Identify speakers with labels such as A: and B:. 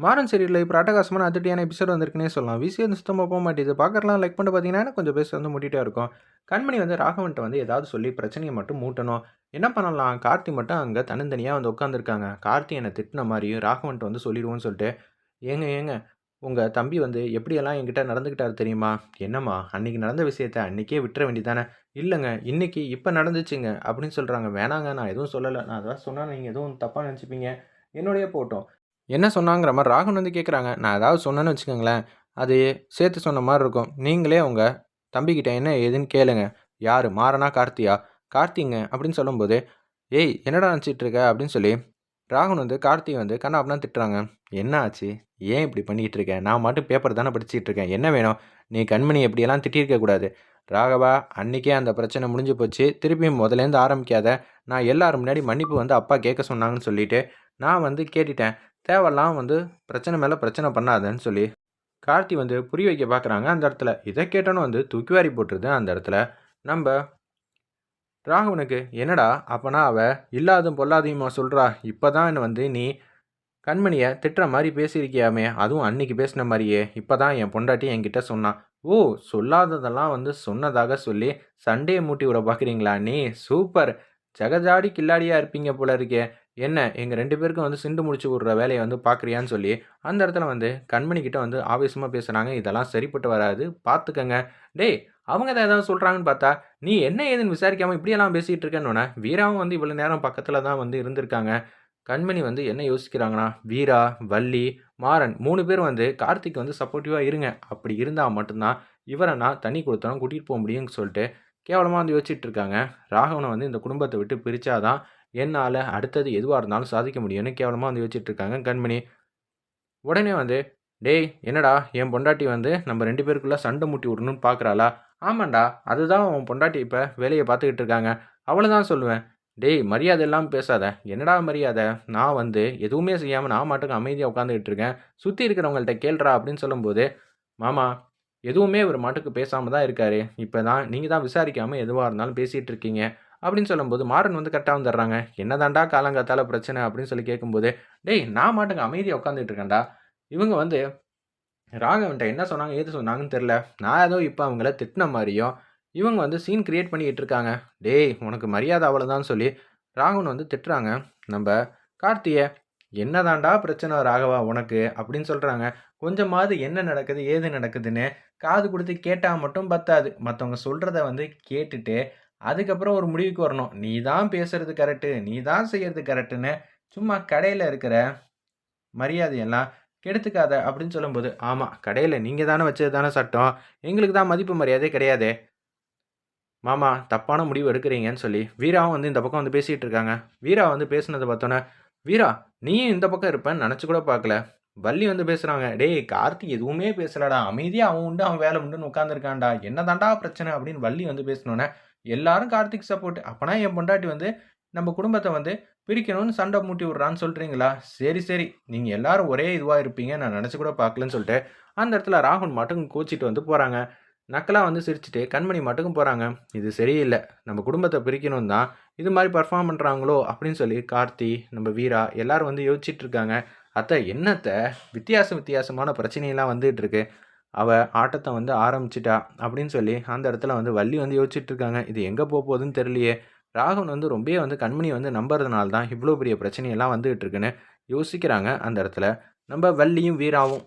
A: மாறன் சீரியலில் இப்போ அட்டகாசமான அதிர்ட்டியான எபிசோட் வந்திருக்குன்னே சொல்லலாம். விசி வந்து சுத்தமாக போக மாட்டேது பார்க்கறலாம் லைக் பண்ணிட்டு பார்த்தீங்கன்னா கொஞ்சம் பேச வந்து முட்டிகிட்டே இருக்கும். கண்மணி வந்து ராகவன்ட்ட வந்து ஏதாவது சொல்லி பிரச்சனையை மட்டும் மூட்டணும். என்ன பண்ணலாம்? கார்த்தி மட்டும் அங்கே தனித்தனியாக வந்து உட்காந்துருக்காங்க கார்த்தி என்னை திட்டின மாதிரியும் ராகவன்ட்ட வந்து சொல்லிடுவோன்னு சொல்லிட்டு ஏங்க ஏங்க உங்கள் தம்பி வந்து எப்படியெல்லாம் என்கிட்ட நடந்துக்கிட்டாரு தெரியுமா? என்னம்மா அன்றைக்கி நடந்த விஷயத்த அன்றைக்கே விட்டுற வேண்டியதானே இல்லைங்க இன்றைக்கி இப்போ நடந்துச்சுங்க அப்படின்னு சொல்கிறாங்க வேணாங்க நான் எதுவும் சொல்லலை. நான் அதான் சொன்னால் நீங்கள் எதுவும் தப்பாக நினச்சிப்பீங்க. என்னுடைய போட்டோம். என்ன சொன்னாங்கிற மாதிரி ராகவன் வந்து கேட்குறாங்க நான் ஏதாவது சொன்னேன்னு வச்சுக்கோங்களேன் அது சேர்த்து சொன்ன மாதிரி இருக்கும். நீங்களே உங்கள் தம்பிக்கிட்ட என்ன ஏதுன்னு கேளுங்க. யார்? மாறனா கார்த்தியா? கார்த்திங்க அப்படின்னு சொல்லும்போது ஏய் என்னடா நினச்சிட்டு இருக்க? அப்படின்னு சொல்லி ராகுன் வந்து கார்த்தி வந்து கண்ணாப்னா திட்டுறாங்க. என்ன ஆச்சு? ஏன் இப்படி பண்ணிக்கிட்டு இருக்கேன் நான் மட்டும் பேப்பர் தானே படிச்சுட்டு இருக்கேன். என்ன வேணும்? நீ கண்மணி எப்படியெல்லாம் திட்டிருக்க கூடாது. ராகவா அன்றைக்கே அந்த பிரச்சனை முடிஞ்சு போச்சு. திருப்பியும் முதலேருந்து ஆரம்பிக்காத. நான் எல்லாரும் முன்னாடி மன்னிப்பு வந்து அப்பா கேட்க சொன்னாங்கன்னு சொல்லிட்டு நான் வந்து கேட்டுட்டேன். தேவையெல்லாம் வந்து பிரச்சனை மேலே பிரச்சனை பண்ணாதேன்னு சொல்லி கார்த்தி வந்து புரிய வைக்க பார்க்குறாங்க அந்த இடத்துல. இதை கேட்டோன்னு வந்து தூக்கி வாரி போட்டுருது அந்த இடத்துல. நம்ம ராகவனுக்கு என்னடா அப்போனா அவ இல்லாதும் பொல்லாதையுமா சொல்கிறா இப்போ தான் வந்து நீ கண்மணியை திட்டுற மாதிரி பேசியிருக்கியாமே அதுவும் அன்னைக்கு பேசின மாதிரியே. இப்போ தான் என் பொண்டாட்டி என்கிட்ட சொன்னான் ஓ சொல்லாததெல்லாம் வந்து சொன்னதாக சொல்லி சண்டையை மூட்டி விட பார்க்குறீங்களா நீ? சூப்பர்! ஜகஜாடி கில்லாடியாக இருப்பீங்க போல இருக்கே. என்ன எங்கள் ரெண்டு பேருக்கும் வந்து சிண்டு முடிச்சு விடுற வேலையை வந்து பார்க்குறியான்னு சொல்லி அந்த இடத்துல வந்து கண்மணி கிட்ட வந்து ஆவேசமாக பேசுகிறாங்க இதெல்லாம் சரிப்பட்டு வராது. பார்த்துக்கங்க டேய் அவங்க தான் ஏதாவது சொல்கிறாங்கன்னு பார்த்தா நீ என்ன ஏதுன்னு விசாரிக்காமல் இப்படியெல்லாம் பேசிகிட்டு இருக்கேன்னு வீராவும் வந்து இவ்வளோ நேரம் பக்கத்தில் தான் வந்து இருந்திருக்காங்க. கண்மணி வந்து என்ன யோசிக்கிறாங்கன்னா வீரா வள்ளி மாறன் மூணு பேர் வந்து கார்த்திக் வந்து சப்போர்ட்டிவாக இருங்க. அப்படி இருந்தால் மட்டும்தான் இவரை நான் தண்ணி கொடுத்தனும் கூட்டிகிட்டு போக முடியும்னு சொல்லிட்டு கேவலமாக வந்து யோசிச்சுட்டு இருக்காங்க. ராகவனை வந்து இந்த குடும்பத்தை விட்டு பிரித்தாதான் என்னால் அடுத்தது எதுவாக இருந்தாலும் சாதிக்க முடியும்னு கேவலமாக வந்து வச்சுட்ருக்காங்க கண்மணி உடனே வந்து டேய் என்னடா என் பொண்டாட்டி வந்து நம்ம ரெண்டு பேருக்குள்ளே சண்டை முட்டி விடணும்னு பார்க்குறாளா ஆமாண்டா அதுதான் உன் பொண்டாட்டி இப்போ வேலையை பார்த்துக்கிட்டு இருக்காங்க. அவ்வளோதான் சொல்லுவேன். டேய் மரியாதை இல்லாமல் பேசாத. என்னடா மரியாதை? நான் வந்து எதுவுமே செய்யாமல் நான் மாட்டுக்கு அமைதியாக உட்காந்துக்கிட்டு இருக்கேன். சுற்றி இருக்கிறவங்கள்ட்ட கேள்றா அப்படின்னு சொல்லும்போது மாமா எதுவுமே ஒரு மாட்டுக்கு பேசாமல் தான் இருக்காரு. இப்போ தான் நீங்கள் தான் விசாரிக்காமல் எதுவாக இருந்தாலும் பேசிகிட்டு இருக்கீங்க. அப்படின்னு சொல்லும்போது மாறன் வந்து கரெக்டாக வந்துடுறாங்க. என்னதாண்டா காலங்காத்தால பிரச்சனை அப்படின்னு சொல்லி கேட்கும்போது டேய் நான் மாட்டுங்க அமைதியாக உட்காந்துட்டு இருக்கேன்டா. இவங்க வந்து ராகவன்ட்ட என்ன சொன்னாங்க ஏது சொன்னாங்கன்னு தெரில நான் ஏதோ இப்போ அவங்கள திட்டின மாதிரியும் இவங்க வந்து சீன் கிரியேட் பண்ணிக்கிட்டு இருக்காங்க. டேய் உனக்கு மரியாதை அவ்வளோதான் சொல்லி ராகவன் வந்து திட்டுறாங்க. நம்ம கார்த்தியை என்னதாண்டா பிரச்சனை ராகவா உனக்கு? அப்படின்னு சொல்கிறாங்க கொஞ்சமாவது என்ன நடக்குது ஏது நடக்குதுன்னு காது கொடுத்து கேட்டால் மட்டும் பத்தாது. மற்றவங்க சொல்கிறத வந்து கேட்டுட்டு அதுக்கப்புறம் ஒரு முடிவுக்கு வரணும். நீ தான் பேசுறது கரெக்டு நீ தான் செய்கிறது கரெக்டுன்னு சும்மா கடையில் இருக்கிற மரியாதையெல்லாம் கெடுத்துக்காத அப்படின்னு சொல்லும்போது ஆமாம் கடையில் நீங்கள் தானே வச்சது தானே சட்டம் எங்களுக்கு தான் மதிப்பு மரியாதை கிடையாது. மாமா தப்பான முடிவு எடுக்கிறீங்கன்னு சொல்லி வீராவும் வந்து இந்த பக்கம் வந்து பேசிகிட்டு இருக்காங்க. வீரா வந்து பேசுனதை பார்த்தோன்னே வீரா நீயும் இந்த பக்கம் இருப்பேன்னு நினச்சி கூட பார்க்கல. வள்ளி வந்து பேசுகிறாங்க டேய் கார்த்தி எதுவுமே பேசலடா அமைதியாக அவன் உண்டு அவன் வேலை உண்டுன்னு உட்காந்துருக்கான்டா என்ன தாண்டா பிரச்சனை? அப்படின்னு வள்ளி வந்து பேசினோன்னே எல்லாரும் கார்த்திக் சப்போர்ட் அப்போனா என் பொண்டாட்டி வந்து நம்ம குடும்பத்தை வந்து பிரிக்கணும்னு சண்டை மூட்டி விட்றான்னு சொல்கிறீங்களா சரி சரி. நீங்கள் எல்லாரும் ஒரே இதுவாக இருப்பீங்க. நான் நினச்சி கூட பார்க்கலன்னு சொல்லிட்டு அந்த இடத்துல ராகுல் மட்டும் கோச்சிட்டு வந்து போகிறாங்க நக்கலாக வந்து சிரிச்சுட்டு கண்மணி மட்டுக்கும் போகிறாங்க இது சரியில்லை. நம்ம குடும்பத்தை பிரிக்கணும் தான். இது மாதிரி பர்ஃபார்ம் பண்ணுறாங்களோ அப்படின்னு சொல்லி கார்த்தி நம்ம வீரா எல்லோரும் வந்து யோசிச்சுட்டு இருக்காங்க. அத்தை என்னத்தை? வித்தியாச வித்தியாசமான பிரச்சனையெல்லாம் வந்துகிட்டு இருக்கு. அவள் ஆட்டத்தை வந்து ஆரம்பிச்சிட்டா அப்படின்னு சொல்லி அந்த இடத்துல வந்து வள்ளி வந்து யோசிச்சுட்டு இருக்காங்க. இது எங்கே போக போகுதுன்னு தெரியலையே. ராகவன் வந்து ரொம்பவே வந்து கண்மணி வந்து நம்புறதுனால தான் இவ்வளோ பெரிய பிரச்சனையெல்லாம் வந்துகிட்டு இருக்குன்னு யோசிக்கிறாங்க அந்த இடத்துல. நம்ம வள்ளியும் வீராவும்.